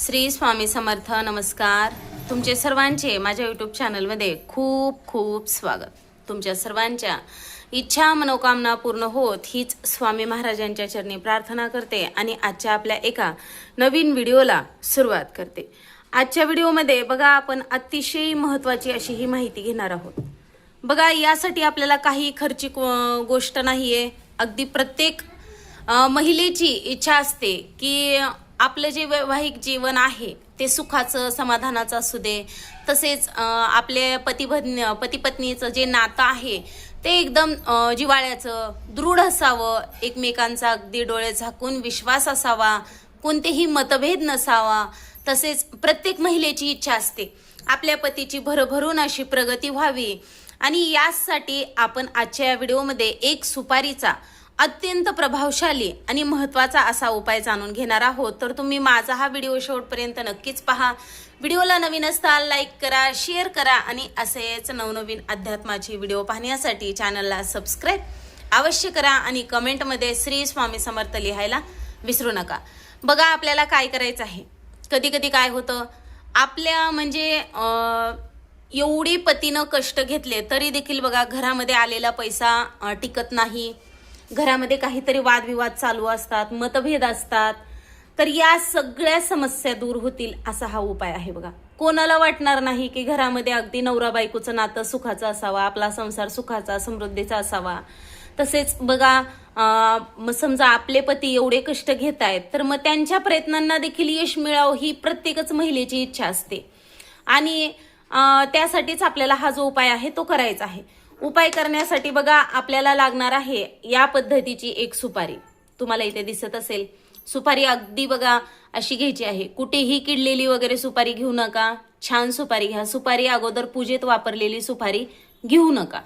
श्री स्वामी समर्थ नमस्कार. तुमचे सर्वांचे माझ्या यूट्यूब चॅनलमध्ये खूप खूप स्वागत. तुमच्या सर्वांच्या इच्छा मनोकामना पूर्ण होत हीच स्वामी महाराजांच्या चरणी प्रार्थना करते आणि आजच्या आपल्या एका नवीन व्हिडिओला सुरुवात करते. आजच्या व्हिडिओमध्ये बघा आपण अतिशय महत्त्वाची अशी ही माहिती घेणार आहोत. बघा यासाठी आपल्याला काही खर्चिक गोष्ट नाही आहे अगदी प्रत्येक महिलेची इच्छा असते की आपलं जे वैवाहिक जीवन आहे ते सुखाचं समाधानाचं असू दे. तसेच आपले पतिपत्नी पतीपत्नीचं जे नातं आहे ते एकदम जिवाळ्याचं जिव्हाळ्याचं दृढ असावं. एकमेकांचा अगदी डोळे झाकून विश्वास असावा. कोणतेही मतभेद नसावा. तसेच प्रत्येक महिलेची इच्छा असते. आपल्या पतीची भरभरून अशी प्रगती व्हावी. आणि यासाठी आपण आजच्या या व्हिडिओमध्ये एक सुपारीचा अत्यंत प्रभावशाली आणि महत्त्वाचा असा उपाय जाणून घेणार आहोत. तर तुम्ही माझा हा व्हिडिओ शेवटपर्यंत नक्कीच पहा. व्हिडिओला नवीन असताल लाईक करा शेअर करा आणि असेच नवनवीन अध्यात्माची व्हिडिओ पाहण्यासाठी चॅनलला सबस्क्राईब अवश्य करा आणि कमेंटमध्ये श्री स्वामी समर्थ लिहायला विसरू नका. बघा आपल्याला काय करायचं आहे. कधी कधी काय होतं? आपल्या म्हणजे एवढी पतीनं कष्ट घेतले तरी देखील बघा घरामध्ये आलेला पैसा टिकत नाही. घरामध्ये काहीतरी वादविवाद चालू असतात मतभेद असतात तर या सगळ्या समस्या दूर होतील असा हा उपाय आहे बघा. कोणाला वाटणार नाही की घरामध्ये अगदी नवरा बायकोचं नातं सुखाचं असावा आपला संसार सुखाचा समृद्धीचा असावा? तसेच बघा मग समजा आपले पती एवढे कष्ट घेत आहेत तर मग त्यांच्या प्रयत्नांना देखील यश मिळावं ही प्रत्येकच महिलेची इच्छा असते. आणि त्यासाठीच आपल्याला हा जो उपाय आहे तो करायचा आहे. उपाय करण्यासाठी बघा आपल्याला लागणार आहे या पद्धतीची एक सुपारी. तुम्हाला इथे दिसत असेल. सुपारी अगदी बघा अशी घ्यायची आहे. कुठेही किडलेली वगैरे सुपारी घेऊ नका. छान सुपारी घ्या. सुपारी अगोदर पूजेत वापरलेली सुपारी घेऊ नका.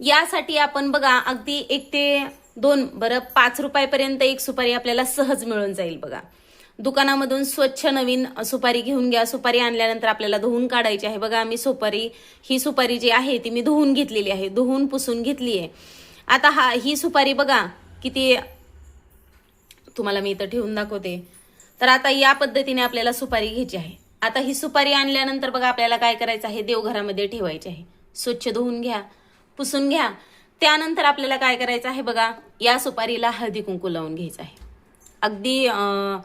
यासाठी आपण बघा अगदी एक ते दोन बरं पाच रुपयापर्यंत एक सुपारी आपल्याला सहज मिळून जाईल बघा. दुकानामधून स्वच्छ नवीन सुपारी घेऊन घ्या. सुपारी आणल्यानंतर आपल्याला धुवून काढायची आहे. बघा आम्ही सुपारी ही सुपारी जी आहे ती मी धुवून घेतलेली आहे. धुवून पुसून घेतली आहे. आता हा ही सुपारी बघा किती तुम्हाला मी इथं ठेवून दाखवते. तर आता या पद्धतीने आपल्याला सुपारी घ्यायची आहे. आता ही सुपारी आणल्यानंतर बघा आपल्याला काय करायचं आहे? देवघरामध्ये ठेवायची आहे. स्वच्छ धुवून घ्या पुसून घ्या. त्यानंतर आपल्याला काय करायचं आहे? बघा या सुपारीला हळदी कुंकू लावून घ्यायचं आहे. अगदी अं,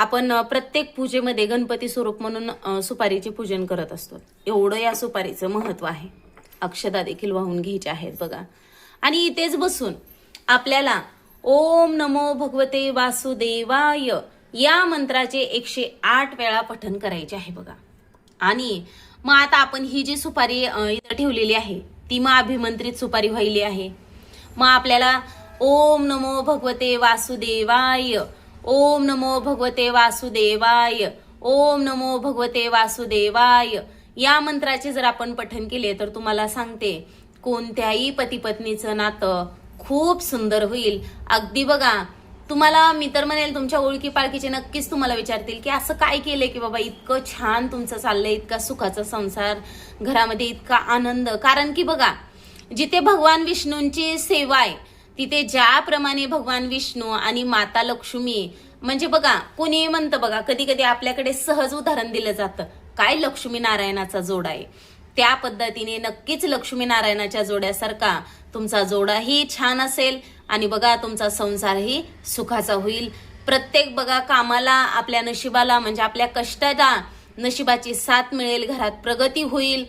आपण प्रत्येक पूजेमध्ये गणपती स्वरूप म्हणून सुपारीचे पूजन करत असतो. एवढं या सुपारीचं महत्त्व आहे. अक्षदा देखील वाहून घ्यायच्या आहेत बघा. आणि इथेच बसून आपल्याला ओम नमो भगवते वासुदेवाय या मंत्राचे एकशे आठ वेळा पठन करायचे आहे बघा. आणि मग आता आपण ही जी सुपारी इथं ठेवलेली आहे ती मग अभिमंत्रित सुपारी व्हायली आहे. मग आपल्याला ओम नमो भगवते वासुदेवाय ओम नमो भगवते वासुदेवाय. ओम नमो भगवते वासुदेवाय. या मंत्राचे जर आपण पठन केले तर तुम्हाला सांगते कोणत्याही पतीपत्नीचं नातं खूप सुंदर होईल. अगदी बघा तुम्हाला मी तर म्हणेल तुमच्या ओळखी पाळखीचे नक्कीच तुम्हाला विचारतील की असं काय केलंय की बाबा इतकं छान तुमचं चाललंय इतका सुखाचा संसार घरामध्ये इतका आनंद. कारण की बघा जिथे भगवान विष्णूंची सेवा आहे तिथे ज्याप्रमाणे भगवान विष्णू आणि माता लक्ष्मी म्हणजे बघा कोणी म्हणतं बघा कधी कधी आपल्याकडे सहज उदाहरण दिलं जातं. काय लक्ष्मी नारायणाचा जोड आहे? त्या पद्धतीने नक्कीच लक्ष्मी नारायणाच्या जोड्यासारखा तुमचा जोडाही छान असेल आणि बघा तुमचा संसारही सुखाचा होईल. प्रत्येक बघा कामाला आपल्या नशिबाला म्हणजे आपल्या कष्टाला नशिबाची साथ मिळेल घरात प्रगती होईल.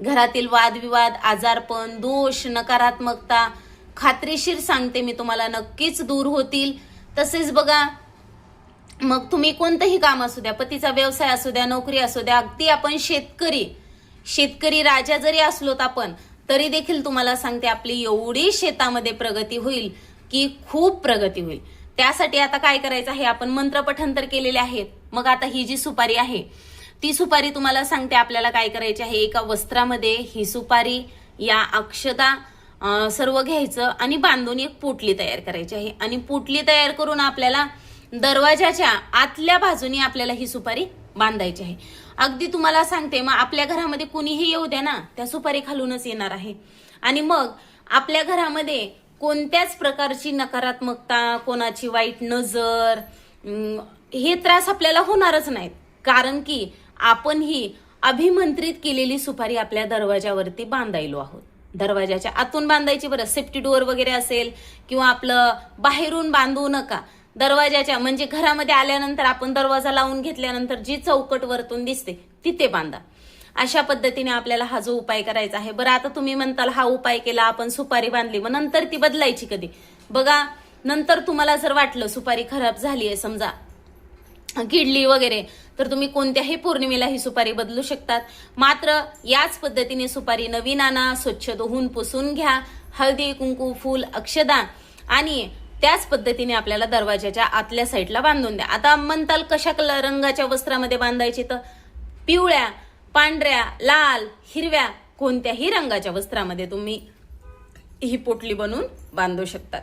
घरातील वादविवाद आजारपण दोष नकारात्मकता खात्रीशीर सांगते मी तुम्हाला नक्कीच दूर होतील. तसेच बघा मग तुम्ही कोणतंही काम असू द्या पतीचा व्यवसाय असू द्या नोकरी असू द्या अगदी आपण शेतकरी शेतकरी राजा जरी असलोत आपण तरी देखील तुम्हाला सांगते आपली एवढी शेतामध्ये प्रगती होईल की खूप प्रगती होईल. त्यासाठी आता काय करायचं आहे आपण मंत्रपठन तर केलेले आहेत. मग आता ही जी सुपारी आहे ती सुपारी तुम्हाला सांगते आपल्याला काय करायची आहे एका वस्त्रामध्ये ही सुपारी या अक्षता सर्व घ्यायचं आणि बांधून एक पोटली तयार करायची आहे. आणि पोटली तयार करून आपल्याला दरवाजाच्या आतल्या बाजूने आपल्याला ही सुपारी बांधायची आहे. अगदी तुम्हाला सांगते मग आपल्या घरामध्ये कुणीही येऊ द्या ना त्या सुपारी खालूनच येणार आहे. आणि मग आपल्या घरामध्ये कोणत्याच प्रकारची नकारात्मकता कोणाची वाईट नजर हे त्रास आपल्याला होणारच नाहीत. कारण की आपण ही अभिमंत्रित केलेली सुपारी आपल्या दरवाजावरती बांधायलो आहोत. दरवाजाच्या आतून बांधायची बरं. सेफ्टी डोअर वगैरे असेल किंवा आपलं बाहेरून बांधू नका. दरवाजाच्या म्हणजे घरामध्ये आल्यानंतर आपण दरवाजा लावून घेतल्यानंतर जी चौकट वरतून दिसते तिथे बांधा. अशा पद्धतीने आपल्याला हा जो उपाय करायचा आहे. बरं आता तुम्ही म्हणताल हा उपाय केला आपण सुपारी बांधली. मग नंतर ती बदलायची कधी? बघा नंतर तुम्हाला जर वाटलं सुपारी खराब झाली आहे समजा. किडली वगैरे तर तुम्ही कोणत्याही पौर्णिमेला ही सुपारी बदलू शकतात. मात्र याच पद्धतीने सुपारी नवीन आणा स्वच्छ धुवून पुसून घ्या. हळदी कुंकू फूल अक्षदा आणि त्याच पद्धतीने आपल्याला दरवाजाच्या आतल्या साईडला बांधून द्या. आता म्हणताल कशा कलर रंगाच्या वस्त्रामध्ये बांधायची तर? पिवळ्या पांढऱ्या लाल हिरव्या कोणत्याही रंगाच्या वस्त्रामध्ये तुम्ही ही पोटली बनवून बांधू शकतात.